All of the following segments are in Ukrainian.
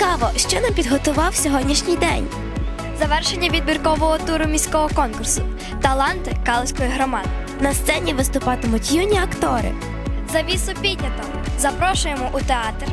Цікаво, що нам підготував сьогоднішній день. Завершення відбіркового туру міського конкурсу Таланти Калицької громади. На сцені виступатимуть юні актори. Завісу піднято. Запрошуємо у театр.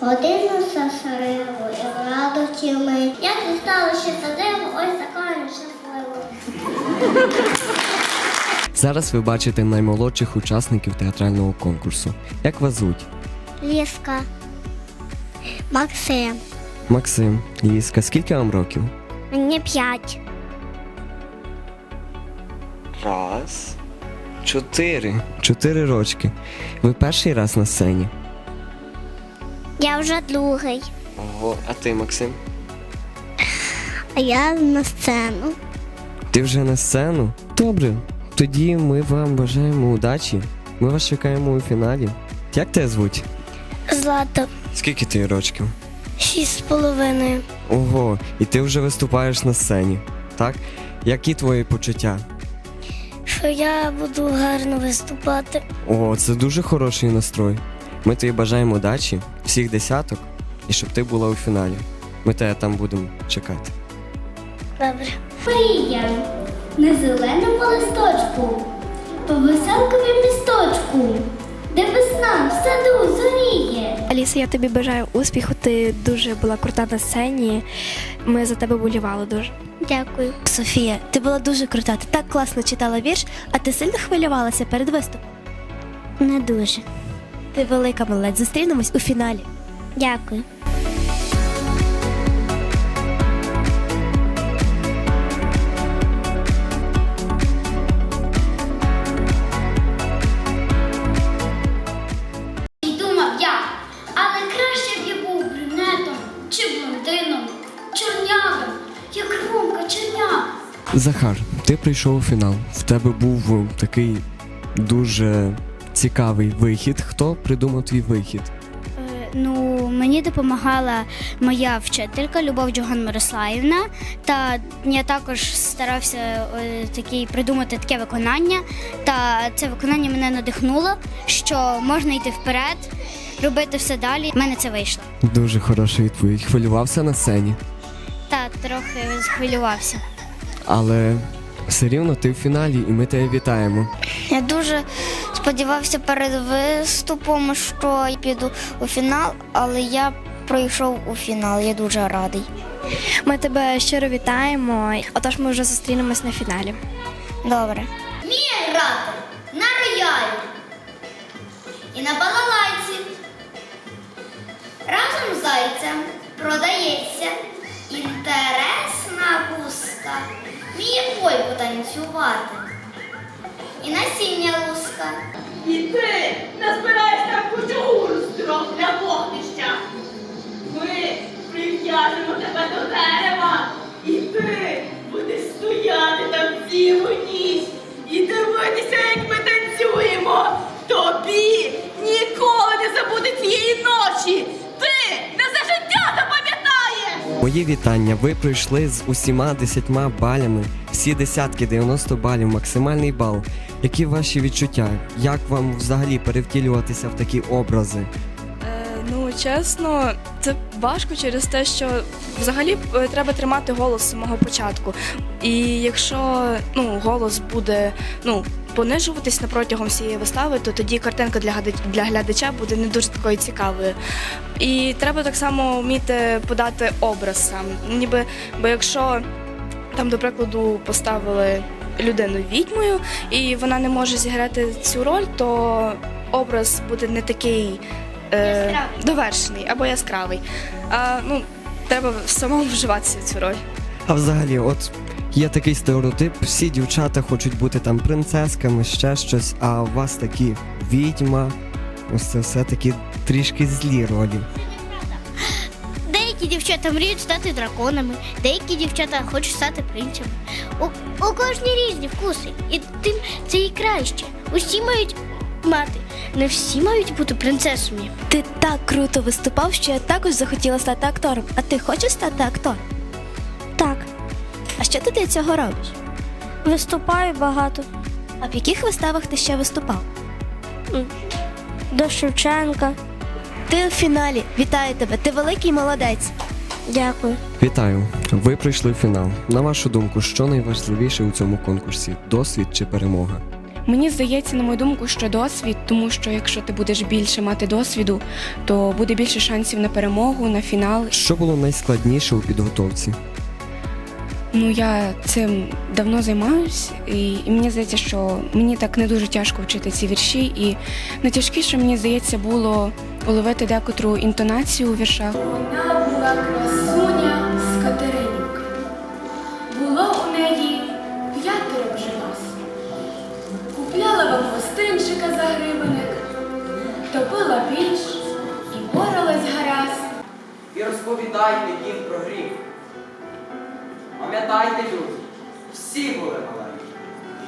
Годину сасарило і радості ми. Як не ще за диво, ось така нещаслива. Зараз ви бачите наймолодших учасників театрального конкурсу. Як вас звуть? Ліска. Максим. Максим, Ліска, скільки вам років? Мені п'ять. Раз. Чотири. Чотири рочки. Ви перший раз на сцені. Я вже другий. Ого, а ти, Максим? А я на сцену. Ти вже на сцену? Добре. Тоді ми вам бажаємо удачі. Ми вас чекаємо у фіналі. Як тебе звуть? Злата. Скільки ти рочків? Шість з половиною. Ого, і ти вже виступаєш на сцені, так? Які твої почуття? Що я буду гарно виступати. О, це дуже хороший настрой. Ми тобі бажаємо удачі, всіх десяток, і щоб ти була у фіналі. Ми тебе там будемо чекати. Добре. Мрія на зеленому листочку, по веселкові місточку, де весна в саду зоріє. Аліса, я тобі бажаю успіху. Ти дуже була крута на сцені. Ми за тебе болівали дуже. Дякую. Софія, ти була дуже крута. Ти так класно читала вірш, а ти сильно хвилювалася перед виступом. Не дуже. Ти велика молодець. Зустрінемось у фіналі. Дякую. Захар, ти прийшов у фінал. В тебе був такий дуже цікавий вихід. Хто придумав твій вихід? Е, Ну, мені допомагала моя вчителька Любов Джоган Мирославівна, та я також старався е, такий придумати таке виконання. Та це виконання мене надихнуло, що можна йти вперед, робити все далі. У мене це вийшло. Дуже хороша відповідь. Хвилювався на сцені, Та трохи схвилювався. Але все рівно ти в фіналі, і ми тебе вітаємо. Я дуже сподівався перед виступом, що я піду у фінал, але я пройшов у фінал. Я дуже радий. Ми тебе щиро вітаємо. Отож, ми вже зустрінемось на фіналі. Добре. Вміє грати на роялі і на балалайці. Разом з зайцем продається інтересна гуска. Вміє польку танцювати. І насіння луска. І ти назбираєш там кучугуру з трьох для вогнища. Ми прив'яжемо тебе до дерева, Мої вітання. Ви пройшли з усіма десятьма балями, всі десятки, 90 балів, максимальний бал. Які ваші відчуття? Як вам взагалі перевтілюватися в такі образи? Е, Ну, чесно, це важко через те, що взагалі е, треба тримати голос з самого початку. І якщо ну, голос буде ну, понижуватись протягом всієї вистави, то тоді картинка для, для глядача буде не дуже такою цікавою. І треба так само вміти подати образ сам. Ніби, бо якщо там, до прикладу, поставили людину відьмою, і вона не може зіграти цю роль, то образ буде не такий е, довершений або яскравий. А, ну, треба самому вживатися в цю роль. А взагалі, от є такий стереотип, всі дівчата хочуть бути там принцесками, ще щось, а у вас такі відьма, ось це все такі трішки злі ролі. Деякі дівчата мріють стати драконами, деякі дівчата хочуть стати принцями. У, у кожній різні вкуси, і тим це і краще. Усі мають мати. Не всі мають бути принцесами. Ти так круто виступав, що я також захотіла стати актором. А ти хочеш стати актором? Так, А що ти для цього робиш? Виступаю багато. А в яких виставах ти ще виступав? До Шевченка. Ти у фіналі. Вітаю тебе. Ти великий молодець. Дякую. Вітаю! Ви пройшли в фінал. На вашу думку, що найважливіше у цьому конкурсі досвід чи перемога? Мені здається, на мою думку, що досвід, тому що якщо ти будеш більше мати досвіду, то буде більше шансів на перемогу, на фінал. Що було найскладніше у підготовці? Ну я цим давно займаюсь, і, і мені здається, що мені так не дуже тяжко вчити ці вірші. І найтяжкіше мені здається було уловити декотру інтонацію у віршах. Вона була красуня з Катеринівки. Гостинчика топила піч і боролась гаразд. і розповідайте їм про гріх. Пам'ятайте, люди, всі були маленькі.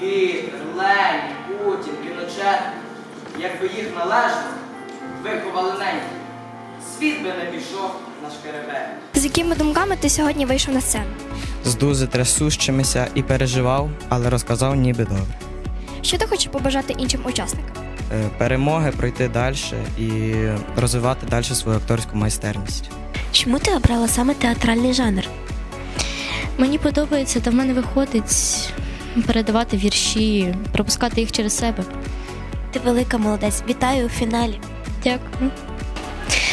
Гітлер, Ленін, Путін, Піночет. Якби їх належно виховали неньки, світ би не пішов на шкеребе. З якими думками ти сьогодні вийшов на сцену? з дуже трясущимися і переживав, але розказав ніби добре. Що ти хочеш побажати іншим учасникам? Е, Перемоги пройти далі і розвивати далі свою акторську майстерність. Чому ти обрала саме театральний жанр? Мені подобається, та в мене виходить передавати вірші, пропускати їх через себе. Ти велика молодець. Вітаю у фіналі. Дякую.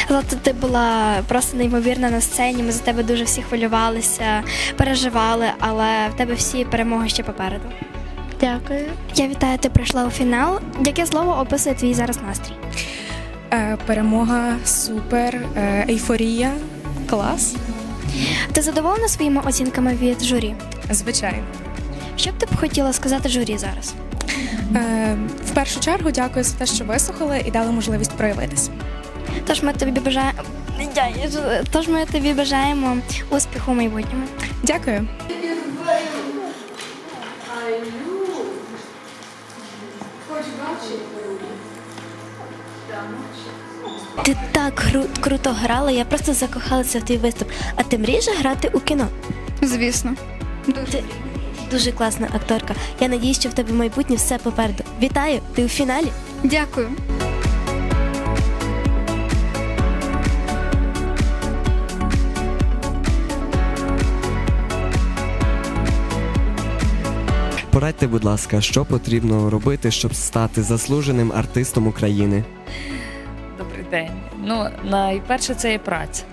Злата, ти була просто неймовірна на сцені. Ми за тебе дуже всі хвилювалися, переживали, але в тебе всі перемоги ще попереду. Дякую. Я вітаю, ти прийшла у фінал. Яке слово описує твій зараз настрій? Е, перемога, супер, е, ейфорія, клас. Ти задоволена своїми оцінками від журі? Звичайно. Що б ти б хотіла сказати журі зараз? Е, в першу чергу дякую за те, що вислухали і дали можливість проявитися. Тож ми тобі бажаємо. Тож ми тобі бажаємо успіху в майбутньому. Дякую. Ти так кру- круто грала, я просто закохалася в твій виступ. А ти мрієш грати у кіно? Звісно. Ти дуже класна акторка. Я надіюсь, що в тебе в майбутнє все попереду. Вітаю! Ти у фіналі. Дякую. Порадьте, будь ласка, що потрібно робити, щоб стати заслуженим артистом України? Добрий день. Ну, найперше це є праця.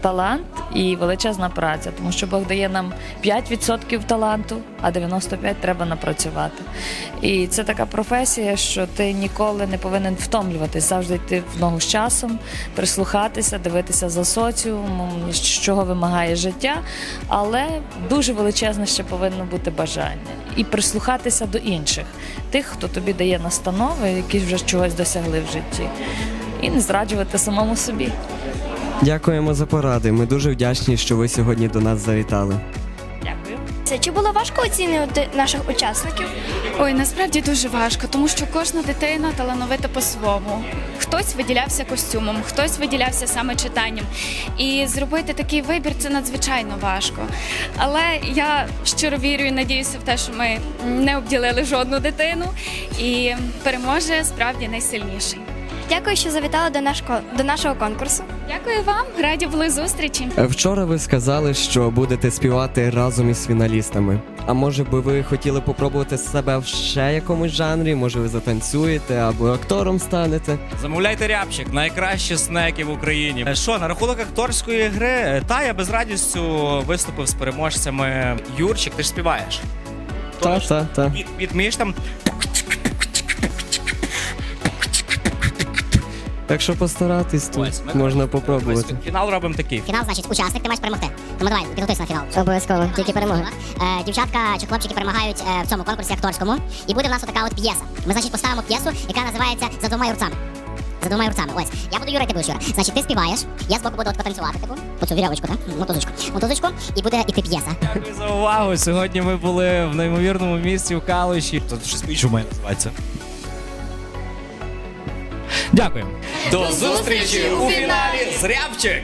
Талант і величезна праця, тому що Бог дає нам 5% таланту, а 95% треба напрацювати. І це така професія, що ти ніколи не повинен втомлюватись, завжди йти в ногу з часом, прислухатися, дивитися за соціумом, чого вимагає життя. Але дуже величезне ще повинно бути бажання і прислухатися до інших, тих, хто тобі дає настанови, які вже чогось досягли в житті, і не зраджувати самому собі. Дякуємо за поради. Ми дуже вдячні, що ви сьогодні до нас завітали. Це чи було важко оцінювати наших учасників? Ой, насправді дуже важко, тому що кожна дитина талановита по-своєму. Хтось виділявся костюмом, хтось виділявся саме читанням. І зробити такий вибір це надзвичайно важко. Але я щиро вірю і надіюся в те, що ми не обділили жодну дитину і переможе справді найсильніший. Дякую, що завітали до, нашого, до нашого конкурсу. Дякую вам, раді були зустрічі. Вчора ви сказали, що будете співати разом із фіналістами. А може би ви хотіли попробувати себе в ще якомусь жанрі? Може ви затанцюєте або актором станете? Замовляйте рябчик, найкращі снеки в Україні. Е, Що на рахунок акторської гри? Е, Та я без радістю виступив з переможцями. Юрчик, ти ж співаєш. Та, та, та. Від, відмієш там Якщо постаратись, то Ось, ми можна ось попробувати. фінал робимо такий. Фінал, значить, учасник, ти маєш перемогти. Тому давай, підготуйся на фінал. Обов'язково, тільки перемоги. Е, дівчатка чи хлопчики перемагають е, в цьому конкурсі акторському. І буде в нас така от п'єса. Ми, значить, поставимо п'єсу, яка називається За двома юрцями. За двома юрцями. Ось. Я буду Юра, ти будеш Юра. Значить, ти співаєш, я збоку буду от потанцювати, типу, по цю вірьовочку, так? Мотузочку. Мотузочку, і буде іти п'єса. Дякую за увагу. Сьогодні ми були в неймовірному місці в Калуші. Тут щось по іншому називається. Дякую. До зустрічі у фіналі з Рябчик!